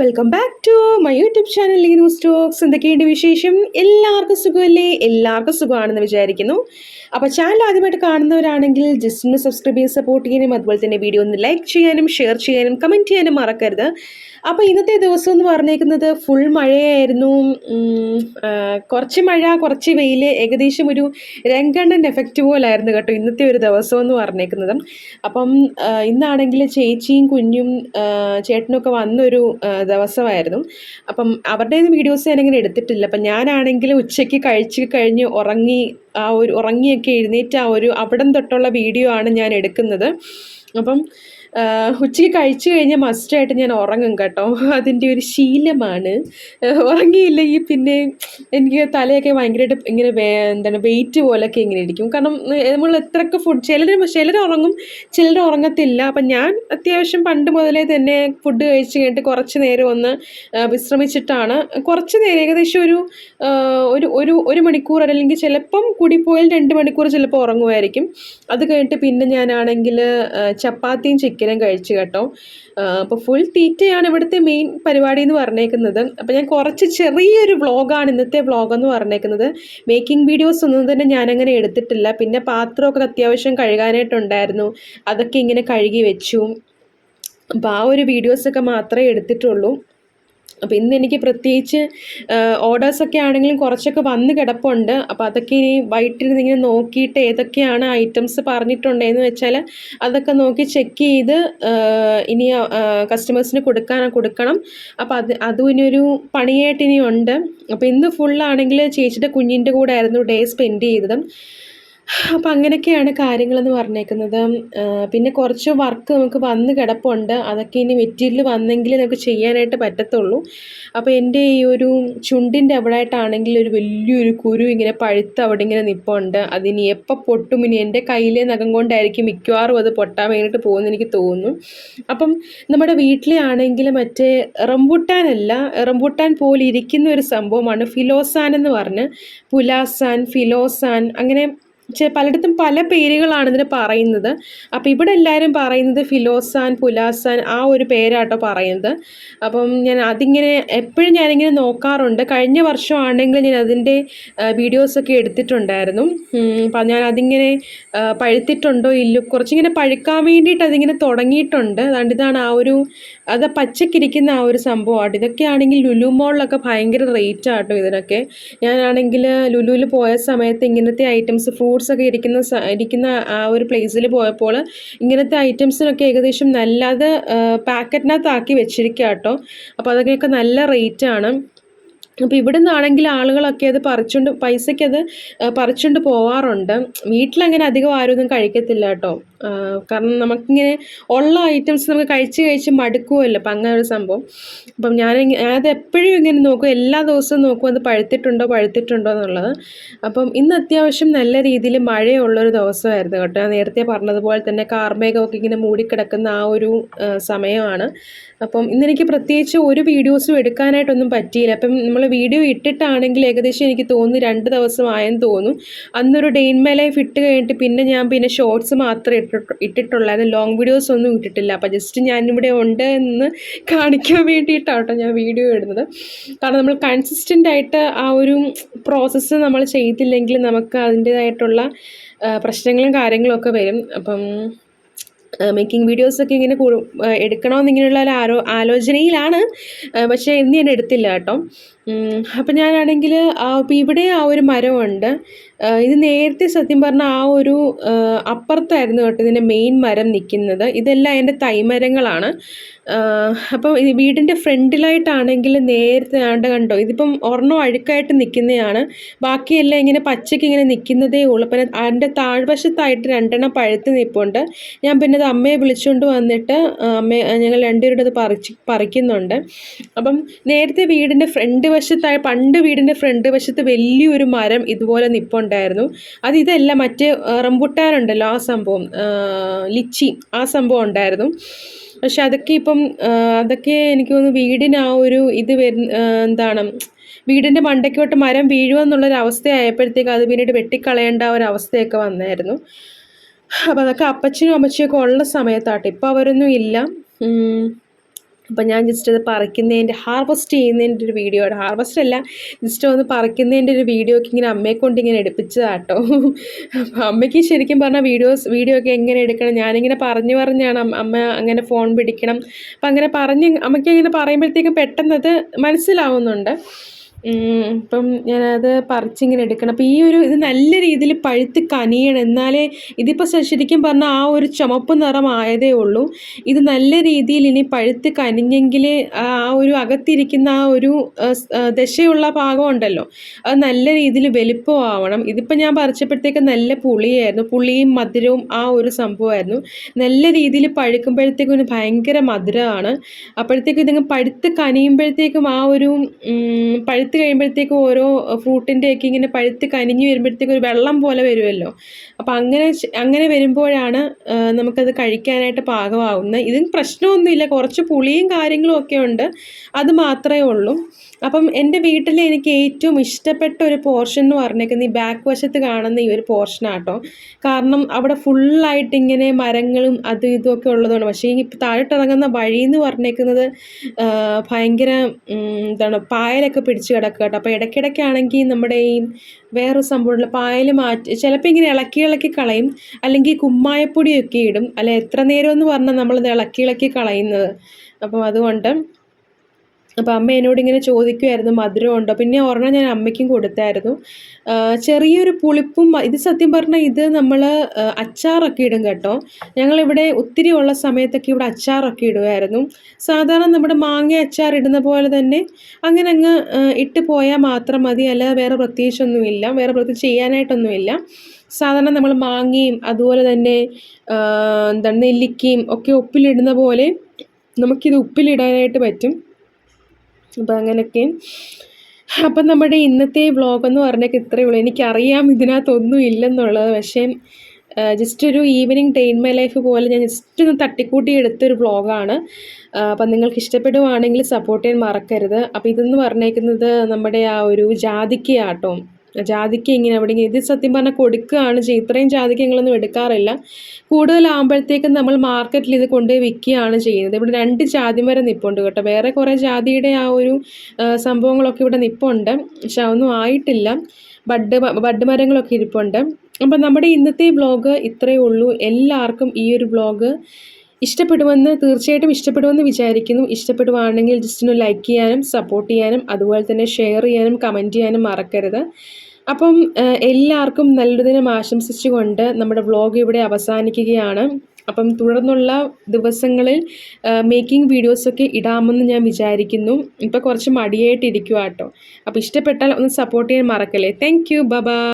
Welcome back to my YouTube channel news stocks എന്തൊക്കെയുണ്ട് വിശേഷം? എല്ലാവർക്കും സുഖമല്ലേ? എല്ലാവർക്കും സുഖമാണെന്ന് വിചാരിക്കുന്നു. അപ്പോൾ ചാനൽ ആദ്യമായിട്ട് കാണുന്നവരാണെങ്കിൽ ജസ്റ്റ് ഒന്ന് സബ്സ്ക്രൈബ് ചെയ്ത് സപ്പോർട്ട് ചെയ്യാനും അതുപോലെ തന്നെ വീഡിയോ ഒന്ന് ലൈക്ക് ചെയ്യാനും ഷെയർ ചെയ്യാനും കമന്റ് ചെയ്യാനും മറക്കരുത്. അപ്പോൾ ഇന്നത്തെ ദിവസം എന്ന് പറഞ്ഞേക്കുന്നത് ഫുൾ മഴയായിരുന്നു. കുറച്ച് മഴ കുറച്ച് വെയിൽ ഏകദേശം ഒരു രംഗണ്ണൻ എഫക്റ്റ് പോലായിരുന്നു കേട്ടോ ഇന്നത്തെ ഒരു ദിവസം എന്ന് പറഞ്ഞേക്കുന്നത്. അപ്പം ഇന്നാണെങ്കിൽ ചേച്ചിയും കുഞ്ഞും ചേട്ടനൊക്കെ വന്നൊരു ദിവസമായിരുന്നു. അപ്പം അവരുടെ വീഡിയോസ് ഞാനിങ്ങനെ എടുത്തിട്ടില്ല. അപ്പം ഞാനാണെങ്കിൽ ഉച്ചയ്ക്ക് കഴിച്ച് കഴിഞ്ഞ് ഉറങ്ങി ആ ഒരു ഉറങ്ങിയൊക്കെ എഴുന്നേറ്റ് ആ ഒരു അവിടം തൊട്ടുള്ള വീഡിയോ ആണ് ഞാൻ എടുക്കുന്നത്. അപ്പം ഉച്ചയ്ക്ക് കഴിച്ചു കഴിഞ്ഞാൽ മസ്റ്റായിട്ട് ഞാൻ ഉറങ്ങും കേട്ടോ. അതിന്റെ ഒരു ശീലമാണ്. ഉറങ്ങിയില്ലെങ്കിൽ പിന്നെ എനിക്ക് തലയൊക്കെ ഭയങ്കരമായിട്ട് ഇങ്ങനെ എന്താണ് വെയിറ്റ് പോലൊക്കെ ഇങ്ങനെ ഇരിക്കും. കാരണം നമ്മൾ എത്രയൊക്കെ ഫുഡ് ചിലർ ചിലർ ഉറങ്ങും ചിലർ ഉറങ്ങത്തില്ല. അപ്പം ഞാൻ അത്യാവശ്യം പണ്ട് മുതലേ തന്നെ ഫുഡ് കഴിച്ച് കഴിഞ്ഞിട്ട് കുറച്ച് നേരം ഒന്ന് വിശ്രമിച്ചിട്ടാണ്. കുറച്ച് നേരം ഏകദേശം ഒരു ഒരു ഒരു ഒരു മണിക്കൂർ അല്ലെങ്കിൽ ചിലപ്പം കൂടിപ്പോയാൽ രണ്ട് മണിക്കൂർ ചിലപ്പോൾ ഉറങ്ങുമായിരിക്കും. അത് കഴിഞ്ഞിട്ട് പിന്നെ ഞാനാണെങ്കിൽ ചപ്പാത്തിയും ചിക്കനും കഴിച്ചു കേട്ടോ. അപ്പോൾ ഫുൾ തീറ്റയാണ് ഇവിടുത്തെ മെയിൻ പരിപാടി എന്ന് പറഞ്ഞേക്കുന്നത്. അപ്പോൾ ഞാൻ കുറച്ച് ചെറിയൊരു വ്ളോഗാണ് ഇന്നത്തെ വ്ളോഗ് എന്ന് പറഞ്ഞേക്കുന്നത്. മേക്കിംഗ് വീഡിയോസ് ഒന്നും തന്നെ ഞാനങ്ങനെ എടുത്തിട്ടില്ല. പിന്നെ പാത്രമൊക്കെ അത്യാവശ്യം കഴുകാനായിട്ടുണ്ടായിരുന്നു. അതൊക്കെ ഇങ്ങനെ കഴുകി വെച്ചു. അപ്പോൾ ആ ഒരു വീഡിയോസൊക്കെ മാത്രമേ എടുത്തിട്ടുള്ളൂ. അപ്പോൾ ഇന്ന് എനിക്ക് പ്രത്യേകിച്ച് ഓർഡേഴ്സൊക്കെ ആണെങ്കിലും കുറച്ചൊക്കെ വന്ന് കിടപ്പുണ്ട്. അപ്പോൾ അതൊക്കെ ഇനി വൈകിട്ടിരുന്ന് ഇങ്ങനെ നോക്കിയിട്ട് ഏതൊക്കെയാണ് ഐറ്റംസ് പറഞ്ഞിട്ടുണ്ടെന്ന് വെച്ചാൽ അതൊക്കെ നോക്കി ചെക്ക് ചെയ്ത് ഇനി കസ്റ്റമേഴ്സിന് കൊടുക്കാൻ കൊടുക്കണം. അപ്പോൾ അത് അതും ഇനിയൊരു പണിയായിട്ട് ഉണ്ട് അപ്പോൾ ഇന്ന് ഫുള്ളാണെങ്കിൽ ചേച്ചിയുടെ കുഞ്ഞിന്റെ കൂടെ ആയിരുന്നു ഡേ സ്പെൻഡ് ചെയ്തത്. അപ്പം അങ്ങനെയൊക്കെയാണ് കാര്യങ്ങളെന്ന് പറഞ്ഞേക്കുന്നത്. പിന്നെ കുറച്ച് വർക്ക് നമുക്ക് വന്ന് കിടപ്പുണ്ട്. അതൊക്കെ ഇനി മെറ്റീരിയൽ വന്നെങ്കിൽ നമുക്ക് ചെയ്യാനായിട്ട് പറ്റത്തുള്ളൂ. അപ്പോൾ എന്റെ ഈ ഒരു ചുണ്ടിന്റെ അവിടെ ആയിട്ടാണെങ്കിൽ ഒരു വലിയൊരു കുരു ഇങ്ങനെ പഴുത്ത് അവിടെ ഇങ്ങനെ നിൽപ്പുണ്ട് അതിനി എപ്പോൾ പൊട്ടും? ഇനി എന്റെ കയ്യിലെ നഖം കൊണ്ടായിരിക്കും മിക്കവാറും അത് പൊട്ടാൻ വേണ്ടിയിട്ട് പോകുമെന്ന് എനിക്ക് തോന്നുന്നു. അപ്പം നമ്മുടെ വീട്ടിലെ ആണെങ്കിൽ മറ്റേ റംബുട്ടാനല്ല റംബുട്ടാൻ പോലെ ഇരിക്കുന്ന ഒരു സംഭവമാണ് ഫിലോസാൻ എന്ന് പറഞ്ഞ്. പുലാസാൻ ഫിലോസാൻ അങ്ങനെ പലയിടത്തും പല പേരുകളാണ് ഇതിന് പറയുന്നത്. അപ്പോൾ ഇവിടെ എല്ലാവരും പറയുന്നത് ഫിലോസാൻ പുലാസാൻ ആ ഒരു പേരാട്ടോ പറയുന്നത്. അപ്പം ഞാൻ അതിങ്ങനെ എപ്പോഴും ഞാനിങ്ങനെ നോക്കാറുണ്ട്. കഴിഞ്ഞ വർഷമാണെങ്കിൽ ഞാൻ അതിന്റെ വീഡിയോസൊക്കെ എടുത്തിട്ടുണ്ടായിരുന്നു. അപ്പം ഞാൻ അതിങ്ങനെ പഴുത്തിട്ടുണ്ടോ ഇല്ല കുറച്ചിങ്ങനെ പഴുക്കാൻ വേണ്ടിയിട്ട് അതിങ്ങനെ തുടങ്ങിയിട്ടുണ്ട്. അതുകൊണ്ട് ഇതാണ് ആ ഒരു അത് പച്ചക്കിരിക്കുന്ന ആ ഒരു സംഭവമാണ് ഇതൊക്കെ ആണെങ്കിൽ ലുലു മോളിലൊക്കെ ഭയങ്കര റേറ്റ് ആട്ടോ ഇതിനൊക്കെ. ഞാനാണെങ്കിൽ ലുലുവിൽ പോയ സമയത്ത് ഇങ്ങനത്തെ ഐറ്റംസ് ഫ്രൂട്ട്സ് ഒക്കെ ഇരിക്കുന്ന ഇരിക്കുന്ന ആ ഒരു പ്ലേസിൽ പോയപ്പോൾ ഇങ്ങനത്തെ ഐറ്റംസിനൊക്കെ ഏകദേശം നല്ലത് പാക്കറ്റിനകത്താക്കി വെച്ചിരിക്കുക കേട്ടോ അപ്പോൾ അതൊക്കെയൊക്കെ നല്ല റേറ്റാണ് അപ്പോൾ ഇവിടെ നിന്നാണെങ്കിൽ ആളുകളൊക്കെ അത് പറിച്ചുകൊണ്ട് പൈസയ്ക്ക് അത് പറിച്ചുകൊണ്ട് പോവാറുണ്ട്. വീട്ടിലങ്ങനെ അധികം ആരും ഒന്നും കഴിക്കത്തില്ല കേട്ടോ കാരണം നമുക്കിങ്ങനെ ഉള്ള ഐറ്റംസ് നമുക്ക് കഴിച്ച് കഴിച്ച് മടുക്കുമല്ലോ അപ്പം അങ്ങനെ ഒരു സംഭവം. അപ്പം ഞാൻ ഞാനത് എപ്പോഴും ഇങ്ങനെ നോക്കും. എല്ലാ ദിവസവും നോക്കും അത് പഴുത്തിട്ടുണ്ടോ പഴുത്തിട്ടുണ്ടോ എന്നുള്ളത്. അപ്പം ഇന്ന് അത്യാവശ്യം നല്ല രീതിയിൽ മഴയുള്ളൊരു ദിവസമായിരുന്നു കേട്ടോ. ഞാൻ നേരത്തെ പറഞ്ഞതുപോലെ തന്നെ കാർമേഘമൊക്കെ ഇങ്ങനെ മൂടിക്കിടക്കുന്ന ആ ഒരു സമയമാണ്. അപ്പം ഇന്നെനിക്ക് പ്രത്യേകിച്ച് ഒരു വീഡിയോസും എടുക്കാനായിട്ടൊന്നും പറ്റിയില്ല. അപ്പം നമ്മൾ വീഡിയോ ഇട്ടിട്ടാണെങ്കിൽ ഏകദേശം എനിക്ക് തോന്നുന്നു രണ്ട് ദിവസമായെന്ന് തോന്നും. അന്നൊരു ഡെയിൻ മൈ ലൈഫ് ഇട്ട് കഴിഞ്ഞിട്ട് പിന്നെ ഞാൻ പിന്നെ ഷോർട്സ് മാത്രമേ ഇട്ടിട്ട് ഇട്ടിട്ടുള്ളായിരുന്നു ലോങ് വീഡിയോസ് ഒന്നും ഇട്ടിട്ടില്ല. അപ്പം ജസ്റ്റ് ഞാനിവിടെ ഉണ്ട് എന്ന് കാണിക്കാൻ വേണ്ടിയിട്ടാണ് കേട്ടോ ഞാൻ വീഡിയോ ഇടുന്നത്. കാരണം നമ്മൾ കൺസിസ്റ്റന്റ് ആയിട്ട് ആ ഒരു പ്രോസസ്സ് നമ്മൾ ചെയ്തില്ലെങ്കിൽ നമുക്ക് അതിന്റേതായിട്ടുള്ള പ്രശ്നങ്ങളും കാര്യങ്ങളും ഒക്കെ വരും. അപ്പം മേക്കിംഗ് വീഡിയോസൊക്കെ ഇങ്ങനെ എടുക്കണമെന്നിങ്ങനെയുള്ള ഒരു ആരോ ആലോചനയിലാണ്. പക്ഷേ ഇന്ന് ഞാൻ എടുത്തില്ല കേട്ടോ. അപ്പം ഞാനാണെങ്കിൽ ഇപ്പം ഇവിടെ ആ ഒരു മരമുണ്ട്. ഇത് നേരത്തെ സത്യം പറഞ്ഞാൽ ആ ഒരു അപ്പുറത്തായിരുന്നു കേട്ടോ ഇതിന്റെ മെയിൻ മരം നിൽക്കുന്നത് ഇതെല്ലാം അതിന്റെ തൈമരങ്ങളാണ്. അപ്പം വീടിന്റെ ഫ്രണ്ടിലായിട്ടാണെങ്കിൽ നേരത്തെ ആണ്ട് കണ്ടോ ഇതിപ്പം ഒരെണ്ണം അഴുക്കായിട്ട് നിൽക്കുന്നതാണ് ബാക്കിയെല്ലാം ഇങ്ങനെ പച്ചയ്ക്ക് ഇങ്ങനെ നിൽക്കുന്നതേ ഉള്ളൂ. പിന്നെ അതിന്റെ താഴ്വശത്തായിട്ട് രണ്ടെണ്ണം പഴുത്ത് നിൽപ്പുണ്ട് ഞാൻ പിന്നെ അത് അമ്മയെ വിളിച്ചുകൊണ്ട് വന്നിട്ട് അമ്മയെ ഞങ്ങൾ രണ്ടുപേരുടെ അത് പറിച്ച് പറിക്കുന്നുണ്ട്. അപ്പം നേരത്തെ വീടിന്റെ ഫ്രണ്ട് വശത്തായി പണ്ട് വീടിന്റെ ഫ്രണ്ട് വശത്ത് വലിയൊരു മരം ഇതുപോലെ നിപ്പുണ്ടായിരുന്നു. അത് ഇതല്ല മറ്റേ റംബുട്ടാനുണ്ടല്ലോ ആ സംഭവം ലിച്ചി ആ സംഭവം ഉണ്ടായിരുന്നു. പക്ഷെ അതൊക്കെ ഇപ്പം അതൊക്കെ എനിക്ക് തോന്നുന്നു വീടിന് ആ ഒരു ഇത് വരുന്ന എന്താണ് വീടിന്റെ മണ്ടയ്ക്കോട്ട് മരം വീഴുമെന്നുള്ളൊരു അവസ്ഥയായപ്പോഴത്തേക്ക് അത് പിന്നീട് വെട്ടിക്കളയേണ്ട ഒരു അവസ്ഥയൊക്കെ വന്നായിരുന്നു. അപ്പോൾ അതൊക്കെ അപ്പച്ചനും അമ്മച്ചിയൊക്കെ ഉള്ള സമയത്താട്ടെ. ഇപ്പോൾ അവരൊന്നും ഇല്ല. ഉം. അപ്പം ഞാൻ ജസ്റ്റ് അത് പറിക്കുന്നതിന്റെ ഹാർവസ്റ്റ് ചെയ്യുന്നതിന്റെ ഒരു വീഡിയോ ആണ്. ഹാർവസ്റ്റ് അല്ല ജസ്റ്റ് ഒന്ന് പറിക്കുന്നതിന്റെ ഒരു വീഡിയോ ഒക്കെ ഇങ്ങനെ അമ്മയെ കൊണ്ട് ഇങ്ങനെ എടുപ്പിച്ചതാട്ടോ അപ്പം അമ്മയ്ക്ക് ശരിക്കും പറഞ്ഞാൽ വീഡിയോസ് വീഡിയോ ഒക്കെ എങ്ങനെ എടുക്കണം? ഞാനിങ്ങനെ പറഞ്ഞു പറഞ്ഞാണ് അമ്മ അങ്ങനെ ഫോൺ പിടിക്കണം. അപ്പം അങ്ങനെ പറഞ്ഞ് അമ്മയ്ക്ക് ഇങ്ങനെ പറയുമ്പോഴത്തേക്കും പെട്ടെന്നത് മനസ്സിലാവുന്നുണ്ട്. ഇപ്പം ഞാനത് പറിച്ചിങ്ങനെ എടുക്കണം. അപ്പോൾ ഈ ഒരു ഇത് നല്ല രീതിയിൽ പഴുത്ത് കനിയണം. എന്നാലേ ഇതിപ്പോൾ ശരിക്കും പറഞ്ഞാൽ ആ ഒരു ചുമപ്പ് നിറം ആയതേ ഉള്ളൂ. ഇത് നല്ല രീതിയിൽ ഇനി പഴുത്ത് കനിഞ്ഞെങ്കിൽ ആ ഒരു അകത്തിരിക്കുന്ന ആ ഒരു ദശയുള്ള ഭാഗം ഉണ്ടല്ലോ. അത് നല്ല രീതിയിൽ വലിപ്പമാവണം. ഇതിപ്പോൾ ഞാൻ പറിച്ചപ്പോഴത്തേക്ക് നല്ല പുളിയായിരുന്നു. പുളിയും മധുരവും ആ ഒരു സംഭവമായിരുന്നു. നല്ല രീതിയിൽ പഴുക്കുമ്പോഴത്തേക്കും ഭയങ്കര മധുരമാണ്. അപ്പോഴത്തേക്കും ഇതിങ്ങ് പഴുത്ത് കനിയുമ്പോഴത്തേക്കും ആ ഒരു പഴുത്ത് പഴുത്ത് കഴിയുമ്പോഴത്തേക്കും ഓരോ ഫ്രൂട്ടിന്റെയൊക്കെ ഇങ്ങനെ പഴുത്ത് കനിഞ്ഞ് വരുമ്പോഴത്തേക്കും ഒരു വെള്ളം പോലെ വരുമല്ലോ. അപ്പോൾ അങ്ങനെ അങ്ങനെ വരുമ്പോഴാണ് നമുക്കത് കഴിക്കാനായിട്ട് പാകമാവുന്നത്. ഇതിന് പ്രശ്നമൊന്നുമില്ല. കുറച്ച് പുളിയും കാര്യങ്ങളും ഒക്കെ ഉണ്ട്. അത് മാത്രമേ ഉള്ളൂ. അപ്പം എന്റെ വീട്ടിൽ എനിക്ക് ഏറ്റവും ഇഷ്ടപ്പെട്ട ഒരു പോർഷൻ എന്ന് പറഞ്ഞേക്കുന്നത് ഈ ബാക്ക് വശത്ത് കാണുന്ന ഈ ഒരു പോർഷനാട്ടോ കാരണം അവിടെ ഫുള്ളായിട്ട് ഇങ്ങനെ മരങ്ങളും അതും ഇതുമൊക്കെ ഉള്ളതുകൊണ്ട്. പക്ഷേ ഈ താഴോട്ടിറങ്ങുന്ന വഴി എന്ന് പറഞ്ഞേക്കുന്നത് ഭയങ്കര എന്താണ് പായലൊക്കെ പിടിച്ച് കിടക്കുക കേട്ടോ. അപ്പോൾ ഇടയ്ക്കിടയ്ക്കാണെങ്കിൽ നമ്മുടെ ഈ വേറൊരു സംഭവമുള്ള പായൽ മാറ്റി ചിലപ്പോൾ ഇങ്ങനെ ഇളക്കി ഇളക്കി കളയും. അല്ലെങ്കിൽ കുമ്മായപ്പൊടിയൊക്കെ ഇടും. അല്ല എത്ര നേരം എന്ന് പറഞ്ഞാൽ നമ്മളത് ഇളക്കി ഇളക്കി കളയുന്നത്. അപ്പം അതുകൊണ്ട് അപ്പോൾ അമ്മ എന്നോട് ഇങ്ങനെ ചോദിക്കുമായിരുന്നു മധുരം ഉണ്ടോ? പിന്നെ ഒരെണ്ണം ഞാൻ അമ്മയ്ക്കും കൊടുത്തായിരുന്നു. ചെറിയൊരു പുളിപ്പും ഇത് സത്യം പറഞ്ഞാൽ ഇത് നമ്മൾ അച്ചാറൊക്കെ ഇടും കേട്ടോ. ഞങ്ങളിവിടെ ഒത്തിരി ഉള്ള സമയത്തൊക്കെ ഇവിടെ അച്ചാറൊക്കെ ഇടുമായിരുന്നു സാധാരണ നമ്മുടെ മാങ്ങ അച്ചാർ ഇടുന്ന പോലെ തന്നെ അങ്ങനെ അങ്ങ് ഇട്ട് പോയാൽ മാത്രം മതി. അല്ലാതെ വേറെ പ്രത്യേകിച്ചൊന്നുമില്ല. വേറെ പ്രത്യേകിച്ച് ചെയ്യാനായിട്ടൊന്നുമില്ല. സാധാരണ നമ്മൾ മാങ്ങയും അതുപോലെ തന്നെ എന്താണ് നെല്ലിക്കയും ഒക്കെ ഉപ്പിലിടുന്ന പോലെ നമുക്കിത് ഉപ്പിലിടാനായിട്ട് പറ്റും. അപ്പം അങ്ങനെയൊക്കെ അപ്പം നമ്മുടെ ഇന്നത്തെ വ്ളോഗെന്ന് പറഞ്ഞൊക്കെ ഇത്രയേ ഉള്ളൂ. എനിക്കറിയാം ഇതിനകത്തൊന്നും ഇല്ലെന്നുള്ളത്. പക്ഷേ ജസ്റ്റ് ഒരു ഈവനിങ് ഇൻ മൈ ലൈഫ് പോലെ ഞാൻ ജസ്റ്റ് ഒന്ന് തട്ടിക്കൂട്ടി എടുത്തൊരു വ്ളോഗാണ് അപ്പം നിങ്ങൾക്ക് ഇഷ്ടപ്പെടുവാണെങ്കിൽ സപ്പോർട്ട് ചെയ്യാൻ മറക്കരുത്. അപ്പോൾ ഇതെന്ന് പറഞ്ഞേക്കുന്നത് നമ്മുടെ ആ ഒരു ജാതിക്കയാട്ടോ ജാതിക്ക ഇങ്ങനെ അവിടെ ഇത് സത്യം പറഞ്ഞാൽ കൊടുക്കുകയാണ് ചെയ്യുക ഇത്രയും ജാതിക്ക് ഞങ്ങളൊന്നും എടുക്കാറില്ല. കൂടുതലാകുമ്പോഴത്തേക്കും നമ്മൾ മാർക്കറ്റിൽ ഇത് കൊണ്ടുപോയി വിൽക്കുകയാണ് ചെയ്യുന്നത്. ഇവിടെ രണ്ട് ജാതി മരം നിപ്പുണ്ട് കേട്ടോ. വേറെ കുറേ ജാതിയുടെ ആ ഒരു സംഭവങ്ങളൊക്കെ ഇവിടെ നിപ്പുണ്ട്. പക്ഷെ അതൊന്നും ആയിട്ടില്ല. ബഡ് ബഡ് മരങ്ങളൊക്കെ ഇരിപ്പുണ്ട്. അപ്പം നമ്മുടെ ഇന്നത്തെ ബ്ലോഗ് ഇത്രയേ ഉള്ളൂ. എല്ലാവർക്കും ഈ ഒരു ബ്ലോഗ് ഇഷ്ടപ്പെടുമെന്ന് തീർച്ചയായിട്ടും ഇഷ്ടപ്പെടുമെന്ന് വിചാരിക്കുന്നു. ഇഷ്ടപ്പെടുവാണെങ്കിൽ ജസ്റ്റ് ഒന്ന് ലൈക്ക് ചെയ്യാനും സപ്പോർട്ട് ചെയ്യാനും അതുപോലെ തന്നെ ഷെയർ ചെയ്യാനും കമന്റ് ചെയ്യാനും മറക്കരുത്. അപ്പം എല്ലാവർക്കും നല്ലൊരു ദിനം ആശംസിച്ചുകൊണ്ട് നമ്മുടെ വ്ളോഗ് ഇവിടെ അവസാനിക്കുകയാണ്. അപ്പം തുടർന്നുള്ള ദിവസങ്ങളിൽ മേക്കിംഗ് വീഡിയോസൊക്കെ ഇടാമെന്ന് ഞാൻ വിചാരിക്കുന്നു. ഇപ്പോൾ കുറച്ച് മടിയായിട്ടിരിക്കുക കേട്ടോ അപ്പം ഇഷ്ടപ്പെട്ടാൽ ഒന്ന് സപ്പോർട്ട് ചെയ്യാൻ മറക്കല്ലേ. Thank you. ബബാ